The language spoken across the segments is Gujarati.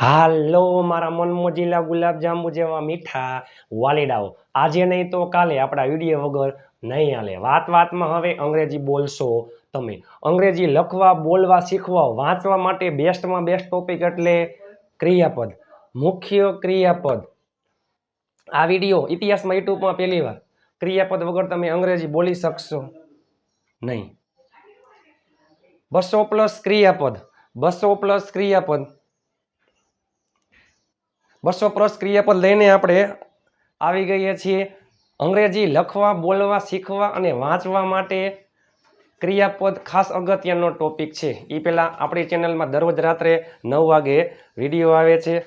હાલો, મારા મનમોજીલા ગુલાબજાંબુ જેવા મીઠા વાલીડાઓ. આજે નહીં તો કાલે આપણા વીડિયો વગર નહીં હાલે. વાત વાતમાં હવે અંગ્રેજી બોલશો તમે. અંગ્રેજી લખવા, બોલવા, શીખવા, વાંચવા માટે બેસ્ટમાં બેસ્ટ ટોપિક એટલે ક્રિયાપદ. મુખ્ય ક્રિયાપદ. આ વીડિયો ઇતિહાસમાં, યુટ્યુબમાં પહેલી વાર. ક્રિયાપદ વગર તમે અંગ્રેજી બોલી શકશો નહીં. બસો પ્લસ ક્રિયાપદ. બસો પ્લસ ક્રિયાપદ. બસો પ્લસ ક્રિયાપદ લઈને આપણે આવી ગઈએ છીએ. અંગ્રેજી લખવા, બોલવા, શીખવા અને વાંચવા માટે ક્રિયાપદ ખાસ અગત્યનો ટોપિક છે. એ પહેલાં આપણી ચેનલમાં દરરોજ રાત્રે નવ વાગે વીડિયો આવે છે.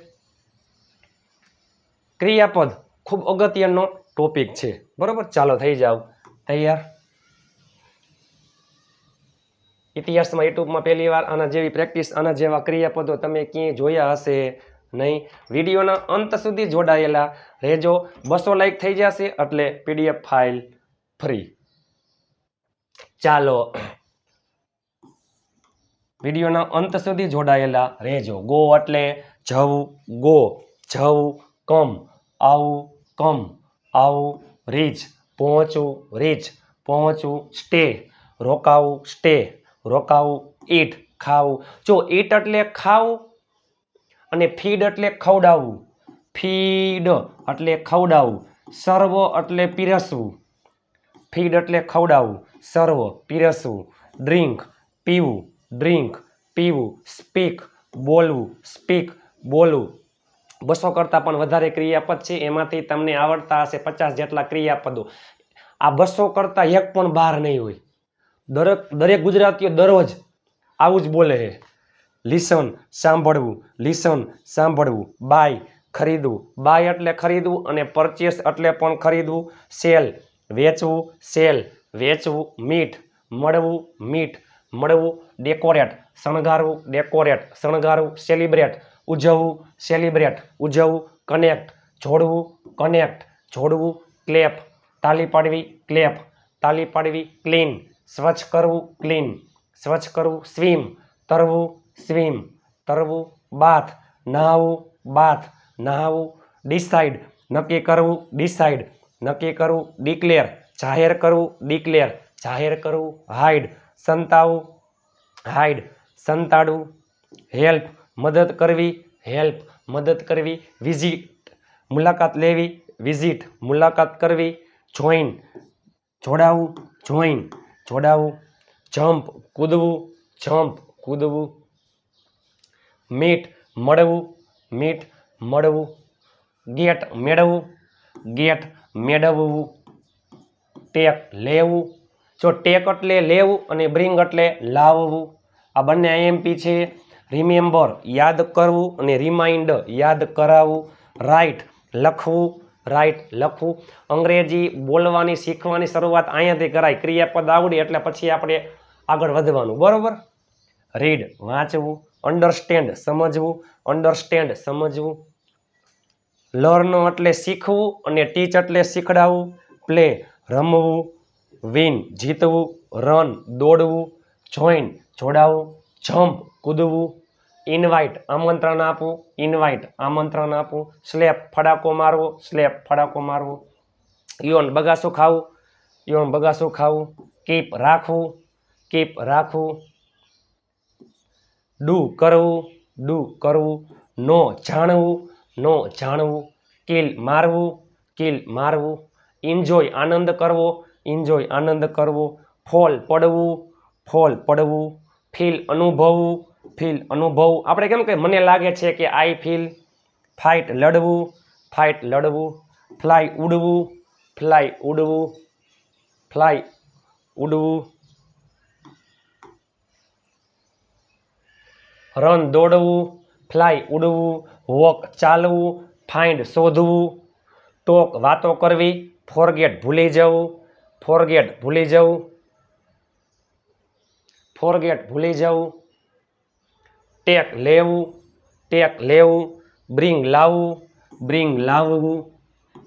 ક્રિયાપદ ખૂબ અગત્યનો ટોપિક છે. બરોબર? ચાલો, થઈ જાઓ તૈયાર? ઇતિહાસમાં, યુટ્યુબમાં પહેલી વાર આના જેવી પ્રેક્ટિસ, આના જેવા ક્રિયાપદો તમે ક્યાંય જોયા હશે? નહીં. વિડીયોના અંત સુધી જોડાયેલા રહેજો. બસો લાઈક થઈ જશે એટલે પીડીએફ ફાઇલ ફ્રી. ચાલો. વિડીયોના અંત સુધી જોડાયેલા રહેજો. ગો એટલે જવું, ગો, જવું, કમ, આવું કમ, આવું રીચ પહોંચવું રીચ પહોંચવું, સ્ટે, રોકાવું સ્ટે, રોકાવું, ઈટ, ખાવું. જો ઈટ એટલે ખાવું અને ફીડ એટલે ખવડાવવું. ફીડ એટલે ખવડાવવું. સર્વ એટલે પીરસવું. ફીડ એટલે ખવડાવવું. સર્વ પીરસવું. ડ્રિંક પીવું. ડ્રિંક પીવું. સ્પીક બોલવું. સ્પીક બોલવું. બસો કરતાં પણ વધારે ક્રિયાપદ છે. એમાંથી તમને આવડતા હશે પચાસ જેટલા ક્રિયાપદો. આ બસો કરતાં એક પણ બહાર નહીં હોય. દરેક દરેક ગુજરાતીઓ દરરોજ આવું જ બોલે છે. લિસન સાંભળવું લિસન સાંભળવું. બાય ખરીદવું. બાય એટલે ખરીદવું અને પરચેસ એટલે પણ ખરીદવું. સેલ વેચવું સેલ વેચવું, મીઠ મળવું મીઠ મળવું. ડેકોરેટ શણગારવું ડેકોરેટ શણગારવું. સેલિબ્રેટ ઉજવવું સેલિબ્રેટ ઉજવવું. કનેક્ટ જોડવું કનેક્ટ જોડવું. ક્લેપ તાલી પાડવી, ક્લેપ તાલી પાડવી. ક્લીન સ્વચ્છ કરવું, ક્લીન સ્વચ્છ કરવું. સ્વિમ તરવું. સ્વિમ તરવું બાથ નહાવું બાથ નહાવું ડિસાઇડ નક્કી કરવું ડિસાઇડ નક્કી કરવું ડિક્લેર જાહેર કરવું ડિક્લેર જાહેર કરવું હાઈડ સંતાવું હાઈડ સંતાડવું હેલ્પ મદદ કરવી હેલ્પ મદદ કરવી વિઝિટ મુલાકાત લેવી વિઝિટ મુલાકાત કરવી જોઈન જોડાવું જોઈન જોડાવું જમ્પ કૂદવું જમ્પ કૂદવું મીટ મળવું મીટ મળવું, ગેટ મેળવવું ગેટ મેળવવું, ટેક લેવું. જો ટેક એટલે લેવું અને બ્રિંગ એટલે લાવવું. આ બંને આઈએમપી છે. રિમેમ્બર યાદ કરવું અને રિમાઇન્ડ યાદ કરાવવું. રાઇટ લખવું રાઇટ લખવું. અંગ્રેજી બોલવાની, શીખવાની શરૂઆત અહીંયાથી કરાય. ક્રિયાપદ આવડે એટલે પછી આપણે આગળ વધવાનું. બરાબર? રીડ, વાંચવું. અન્ડરસ્ટેન્ડ સમજવું અન્ડરસ્ટેન્ડ સમજવું. લર્ન એટલે શીખવું અને ટીચ એટલે શીખડાવવું. પ્લે રમવું વિન જીતવું રન દોડવું જોઈન જોડાવું જમ્પ કૂદવું. ઇન્વાઇટ આમંત્રણ આપવું ઇન્વાઇટ આમંત્રણ આપવું. સ્લેપ ફડાકો મારવો સ્લેપ ફડાકો મારવો. યોન બગાસું ખાવું. યોન બગાસું ખાવું. કીપ રાખવું. કીપ રાખવું. ડુ કરવું ડુ કરવું, નો જાણવું નો જાણવું, કિલ મારવું કિલ મારવું એન્જોય આનંદ કરવો એન્જોય આનંદ કરવો, ફોલ પડવું ફોલ પડવું ફીલ અનુભવવું ફીલ અનુભવવું આપણે કેમ કે મને લાગે છે કે આઈ ફીલ ફાઇટ લડવું ફાઇટ લડવું ફ્લાય ઉડવું ફ્લાય ઉડવું ફ્લાય ઉડવું. રન દોડવું, ફ્લાય ઉડવું, વોક ચાલવું, ફાઇન્ડ શોધવું, ટોક વાતો કરવી, ફોરગેટ ભૂલી જવું, ફોરગેટ ભૂલી જવું, ફોરગેટ ભૂલી જવું, ટેક લેવું ટેક લેવું, બ્રિંગ લાવવું બ્રિંગ લાવવું,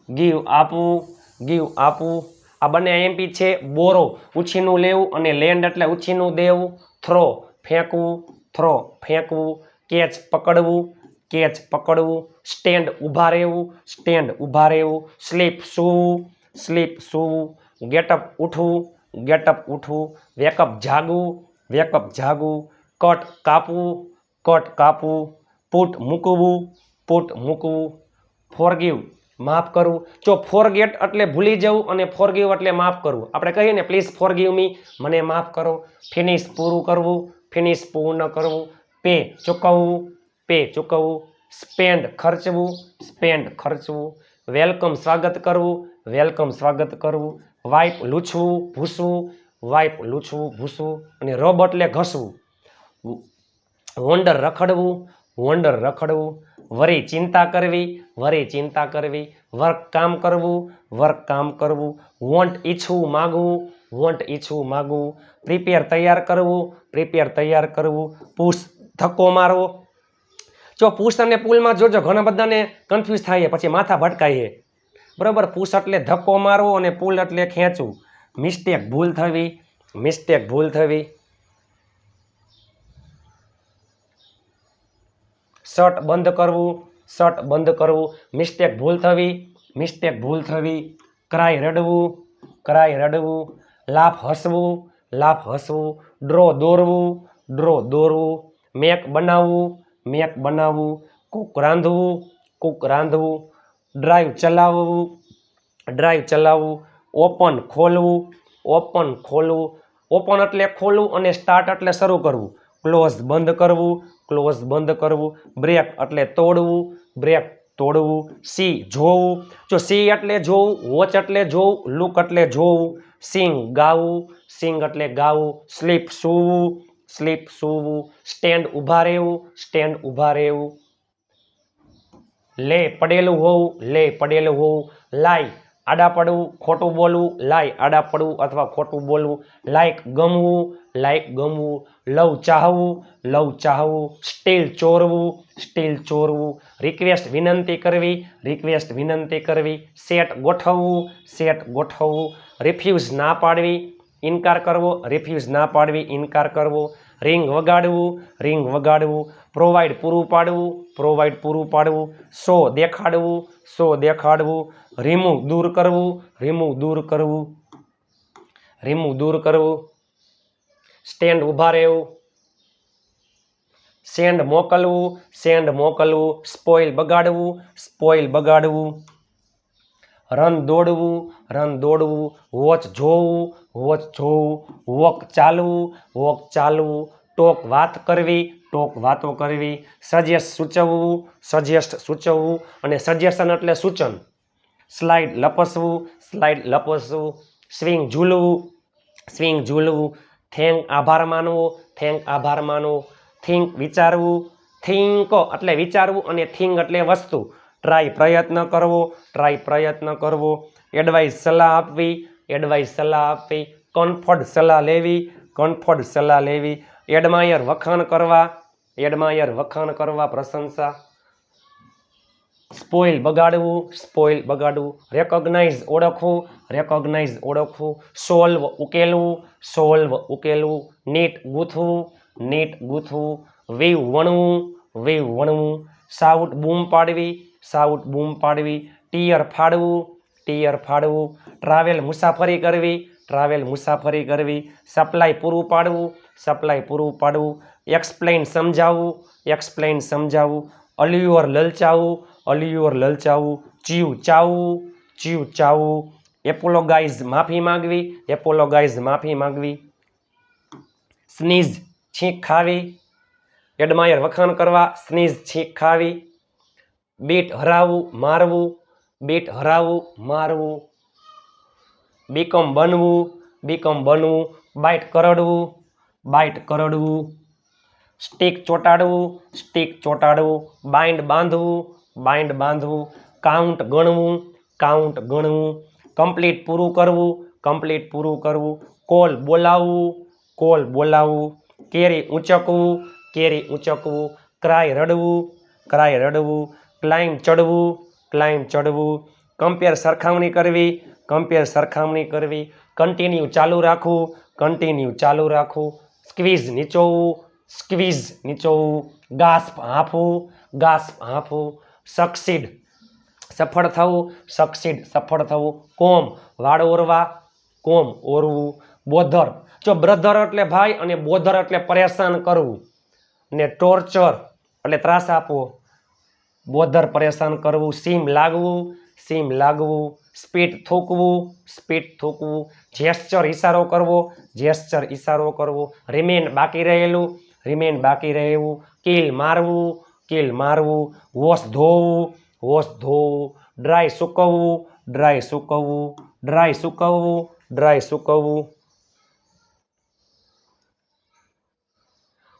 ગીવ આપવું ગીવ આપવું. આ બંને એમપી છે, બોરો ઉછીનું લેવું અને લેન્ડ એટલે ઉછીનું દેવું, થ્રો ફેંકવું થ્રો, ફેંકવું, કેચ પકડવું કેચ પકડવું, સ્ટેન્ડ ઊભા રહેવું, સ્ટેન્ડ ઊભા રહેવું, સ્લીપ સૂવું સ્લીપ સૂવું, ગેટઅપ ઉઠવું ગેટઅપ ઉઠવું, વેકઅપ જાગવું વેકઅપ જાગવું, કટ કાપવું કટ કાપવું, પુટ મૂકવું પુટ મૂકવું, ફોરગીવ, માફ કરવું જો ફોરગેટ એટલે ભૂલી જવું અને ફોરગીવ એટલે માફ કરવું. આપણે કહીએ ને, પ્લીઝ ફોરગીવ મી, મને માફ કરો. ફિનિશ પૂરું કરવું. ફિનિશ પૂર્ણ કરવું, પે ચૂકવવું પે ચૂકવવું, સ્પેન્ડ ખર્ચવું સ્પેન્ડ ખર્ચવું, વેલકમ સ્વાગત કરવું, વેલકમ સ્વાગત કરવું, વાઇપ લૂછવું, ભૂસવું, વાઇપ લૂછવું, ભૂસવું અને રબ એટલે ઘસવું. વોન્ડર રખડવું વોન્ડર રખડવું, વરી ચિંતા કરવી, વરી ચિંતા કરવી, વર્ક કામ કરવું, વર્ક કામ કરવું, વોન્ટ ઈચ્છવું, માગવું વોન્ટ ઈચ્છવું માગવું, પ્રિપેર તૈયાર કરવું, પ્રિપેર તૈયાર કરવું, પુશ, ધક્કો મારવો. જો પુશ અને પુલમાં જોજો, ઘણા બધાને કન્ફ્યુઝ થાય પછી માથા ભટકાઈએ બરાબર, પુશ એટલે ધક્કો મારવો અને પુલ એટલે ખેંચવું. મિસ્ટેક ભૂલ થવી. મિસ્ટેક ભૂલ થવી. શર્ટ બંધ કરવું. શર્ટ બંધ કરવું. મિસ્ટેક ભૂલ થવી. મિસ્ટેક ભૂલ થવી. ક્રાય રડવું. ક્રાય રડવું. લાફ હસવું લાફ હસવું, ડ્રો દોરવું ડ્રો દોરવું, મેક બનાવવું મેક બનાવવું, કૂક રાંધવું કૂક રાંધવું, ડ્રાઈવ ચલાવવું ડ્રાઈવ ચલાવવું, ઓપન ખોલવું ઓપન ખોલવું, ઓપન એટલે ખોલવું અને સ્ટાર્ટ એટલે શરૂ કરવું. ક્લોઝ બંધ કરવું, ક્લોઝ બંધ કરવું, બ્રેક એટલે તોડવું, બ્રેક તોડવું, સી જોવું. જો સી એટલે જોવું, વોચ એટલે જોવું, લુક એટલે જોવું. સિંગ ગાવું સિંગ એટલે ગાવું, સ્લીપ સૂવું સ્લીપ સૂવું, સ્ટેન્ડ ઊભા રહેવું, સ્ટેન્ડ ઊભા રહેવું. લે પડેલું હોવું, લે પડેલું હોવું. લાઈ આડા પડવું, ખોટું બોલવું, લાય આડા પડવું અથવા ખોટું બોલવું. લાઈક ગમવું લાઈક ગમવું. લવ ચાહવું લવ ચાહવું. સ્ટીલ ચોરવું સ્ટીલ ચોરવું. રિક્વેસ્ટ વિનંતી કરવી, રિક્વેસ્ટ વિનંતી કરવી. સેટ ગોઠવવું સેટ ગોઠવવું. રિફ્યુઝ ના પાડવી, ઇનકાર કરવો, રિફ્યુઝ ના પાડવી, ઇનકાર કરવો. રિંગ વગાડવું રિંગ વગાડવું પ્રોવાઈડ પૂરું પાડવું પ્રોવાઈડ પૂરું પાડવું શો દેખાડવું શો દેખાડવું, રિમૂવ દૂર કરવું, રિમૂવ દૂર કરવું, રિમૂવ દૂર કરવું, સ્ટેન્ડ ઊભા રહેવું, સેન્ડ મોકલવું સેન્ડ મોકલવું, સ્પોઇલ બગાડવું સ્પોઇલ બગાડવું. રન દોડવું રન દોડવું, વોચ જોવું વોચ જોવું, વોક ચાલવું વોક ચાલવું, ટોક વાત કરવી, ટોક વાતો કરવી, સજેસ્ટ સૂચવવું સજેસ્ટ સૂચવવું અને સજેશન એટલે સૂચન. સ્લાઇડ લપસવું સ્લાઇડ લપસવું, સ્વિંગ ઝૂલવું સ્વિંગ ઝૂલવું, થેન્ક આભાર માનવો, થેન્ક આભાર માનવો, થિંક વિચારવું, થિંક એટલે વિચારવું અને થિંક એટલે વસ્તુ. ટ્રાય પ્રયત્ન કરવો, ટ્રાય પ્રયત્ન કરવો. એડવાઇસ સલાહ આપવી, એડવાઇસ સલાહ આપવી. કમ્ફર્ટ સલાહ લેવી, કમ્ફર્ટ સલાહ લેવી. એડમાયર વખાણ કરવા, એડમાયર વખાણ કરવા પ્રશંસા. સ્પોઇલ બગાડવું સ્પોઇલ બગાડવું. રેકોગ્નાઇઝ ઓળખવું રેકોગ્નાઇઝ ઓળખવું. સોલ્વ ઉકેલવું સોલ્વ ઉકેલવું. નીટ ગૂંથવું નીટ ગૂંથવું. વીવ વણવું વીવ વણવું. સાઉટ બૂમ પાડવી સાઉટ બૂમ પાડવી ટીયર ફાડવું ટીયર ફાડવું ટ્રાવેલ મુસાફરી કરવી ટ્રાવેલ મુસાફરી કરવી સપ્લાય પૂરું પાડવું સપ્લાય પૂરું પાડવું એક્સપ્લેન સમજાવવું એક્સપ્લેન સમજાવવું અલ્યુઅર લલચાવવું અલ્યુઅર લલચાવવું ચીવ ચાવવું ચીવ ચાવવું એપોલોગાઇઝ માફી માંગવી એપોલોગાઇઝ માફી માંગવી સ્નીઝ છીંક ખાવી એડમાયર વખાણ કરવા સ્નીઝ છીંક ખાવી બીટ હરાવવું, મારવું, બેટ હરાવવું, મારવું, બીકમ બનવું બીકમ બનવું, બાઇટ કરડવું બાઇટ કરડવું, સ્ટીક ચોંટાડવું સ્ટીક ચોંટાડવું, બાઇન્ડ બાંધવું બાઇન્ડ બાંધવું, કાઉન્ટ ગણવું કાઉન્ટ ગણવું, કમ્પ્લીટ પૂરું કરવું, કમ્પ્લીટ પૂરું કરવું, કોલ બોલાવવું કોલ બોલાવવું, કેરી ઊંચકવું કેરી ઊંચકવું, ક્રાય રડવું ક્રાય રડવું ક્લાઇમ્બ ચડવું ક્લાઇમ્બ ચડવું કમ્પેર સરખામણી કરવી કમ્પેર સરખામણી કરવી કન્ટિન્યુ ચાલુ રાખવું કન્ટિન્યુ ચાલુ રાખવું સ્ક્વીઝ નીચોવું સ્ક્વીઝ નીચોવું ગાસ્પ હાંફવું ગાસ્પ હાંફવું સક્સીડ સફળ થવું સક્સીડ સફળ થવું, કોમ વાળ ઓરવા, કોમ ઓરવું, બોધર. જો બ્રધર એટલે ભાઈ અને બોધર એટલે પરેશાન કરવું, ને ટોર્ચર એટલે ત્રાસ આપવો બોધર પરેશાન કરવું સીમ લાગવું સીમ લાગવું સ્પીડ થૂકવું સ્પીડ થૂકવું જેસ્ચર ઇશારો કરવો જેસ્ચર ઇશારો કરવો રિમેન બાકી રહેલું રિમેન બાકી રહેવું કિલ મારવું કિલ મારવું વોશ ધોવું વોશ ધોવું dry સૂકવવું dry સૂકવવું dry સૂકવવું dry સૂકવવું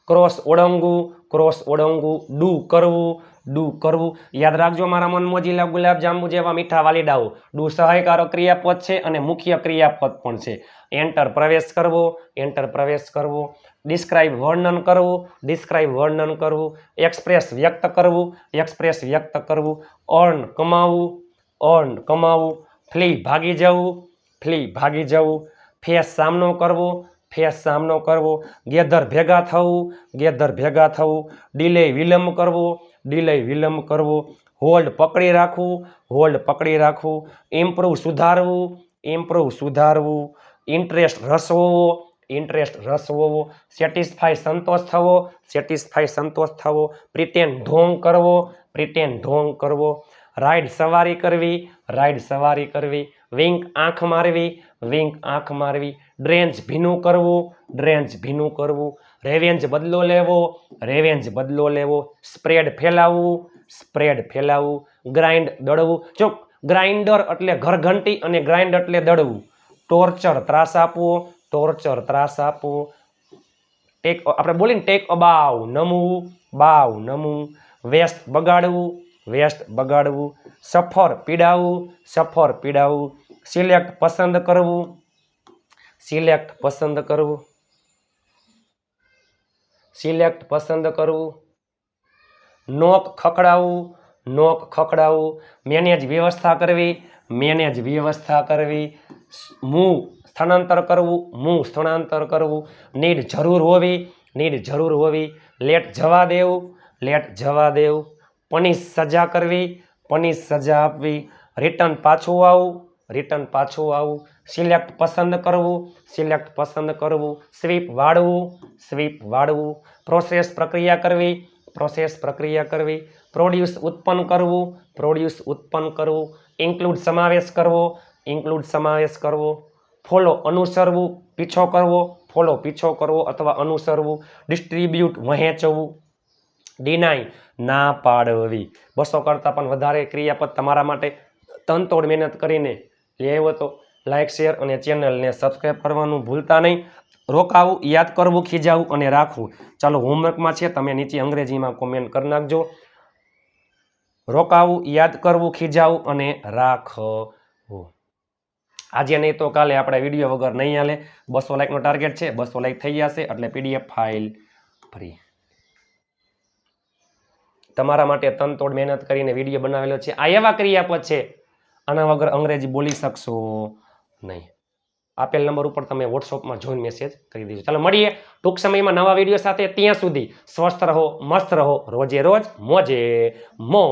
cross ઓળંગવું ક્રોસ ઓળંગવું ડુ કરવું ડુ કરવું? યાદ રાખજો, મારા મન મોજીલા ગુલાબ જાંબુ જેવા મીઠા વાલીડાઓ. ડુ સહાયકારક ક્રિયાપદ છે અને મુખ્ય ક્રિયાપદ પણ છે. એન્ટર પ્રવેશ કરવો એન્ટર પ્રવેશ કરવો. ડિસ્ક્રાઇબ વર્ણન કરવું ડિસ્ક્રાઇબ વર્ણન કરવું. એક્સપ્રેસ વ્યક્ત કરવું એક્સપ્રેસ વ્યક્ત કરવું. અર્ન કમાવું અર્ન કમાવું. ફ્લી ભાગી જવું ફ્લી ભાગી જવું. ફેસ સામનો કરવો ફેસ સામનો કરવો, ગેધર ભેગા થવું, ગેધર ભેગા થવું, ડિલે વિલંબ કરવો, ડિલે વિલંબ કરવો, હોલ્ડ પકડી રાખવું, હોલ્ડ પકડી રાખવું, ઇમ્પ્રૂવ સુધારવું ઇમ્પ્રૂવ સુધારવું, ઇન્ટરેસ્ટ રસ હોવો ઇન્ટરેસ્ટ રસ હોવો સેટિસ્ફાઈ સંતોષ થવો, સેટિસ્ફાઈ સંતોષ થવો, પ્રિટેન ઢોંગ કરવો, પ્રિટેન ઢોંગ કરવો, રાઈડ સવારી કરવી, રાઈડ સવારી કરવી વિંક આંખ મારવી વિંક આંખ મારવી ડ્રેન્જ ભીનું કરવું ડ્રેન્જ ભીનું કરવું. રેવેન્જ બદલો લેવો રેવેન્જ બદલો લેવો. સ્પ્રેડ ફેલાવવું સ્પ્રેડ ફેલાવવું. ગ્રાઇન્ડ દળવું. જો ગ્રાઇન્ડર એટલે ઘરઘંટી અને ગ્રાઇન્ડ એટલે દળવું. ટોર્ચર ત્રાસ આપવો ટોર્ચર ત્રાસ આપવો. ટેક આપણે બોલીને ટેક અબાવ નમવું બાવ નમવું. વેસ્ટ બગાડવું વેસ્ટ બગાડવું. સફર પીડાવવું સફર પીડાવવું સિલેક્ટ પસંદ કરવું. સિલેક્ટ પસંદ કરવું. સિલેક્ટ પસંદ કરવું. નોક ખખડાવવું નોક ખખડાવવું મેનેજ વ્યવસ્થા કરવી, મેનેજ વ્યવસ્થા કરવી. મૂવ સ્થળાંતર કરવું મૂવ સ્થળાંતર કરવું. નીડ જરૂર હોવી, નીડ જરૂર હોવી. લેટ જવા દેવું, લેટ જવા દેવું. પનીશ સજા કરવી પનીશ સજા આપવી. રિટર્ન પાછું આવવું રિટર્ન પાછું આવવું સિલેક્ટ પસંદ કરવું. સિલેક્ટ પસંદ કરવું. સ્વીપ વાળવું. સ્વીપ વાળવું. પ્રોસેસ પ્રક્રિયા કરવી. પ્રોસેસ પ્રક્રિયા કરવી. પ્રોડ્યુસ ઉત્પન્ન કરવું. પ્રોડ્યુસ ઉત્પન્ન કરવું. ઇન્ક્લુડ સમાવેશ કરવો. ઇન્ક્લુડ સમાવેશ કરવો. ફોલો અનુસરવું. પીછો કરવો. ફોલો પીછો કરવો અથવા અનુસરવું. ડિસ્ટ્રીબ્યુટ વહેંચવું. ડિનાય ના પાડવી. બસો કરતાં પણ વધારે ક્રિયાપદ તમારા માટે તનતોડ મહેનત કરીને લઈ આવ્યો હતો લાઇક શેર અને ચેનલને સબસ્ક્રાઈબ કરવાનું ભૂલતા નહીં. રોકાવું, યાદ કરવું, ખીજાવું અને રાખવું. ચાલો હોમવર્કમાં છે, તમે નીચે અંગ્રેજીમાં કોમેન્ટ કરી નાખજો. રોકાવું, યાદ કરવું, ખીજાવું અને રાખવું. આજે નહીં તો કાલે આપણે વીડિયો વગર નહીં હાલે. બસો લાઇકનો ટાર્ગેટ છે, બસો લાઇક થઈ જશે, એટલે પીડીએફ ફાઇલ ફ્રી તમારા માટે તનતોડ મહેનત કરીને વીડિયો બનાવેલો છે. આ એવા ક્રિયાપદ છે આના વગર અંગ્રેજી બોલી શકશો? નહીં. આપેલ નંબર ઉપર તમે વોટ્સઅપમાં જોઈન મેસેજ કરી દેજો. ચાલો મળીએ ટૂંક સમયમાં નવા વીડિયો સાથે ત્યાં સુધી સ્વસ્થ રહો, મસ્ત રહો, રોજે રોજ મોજે મો.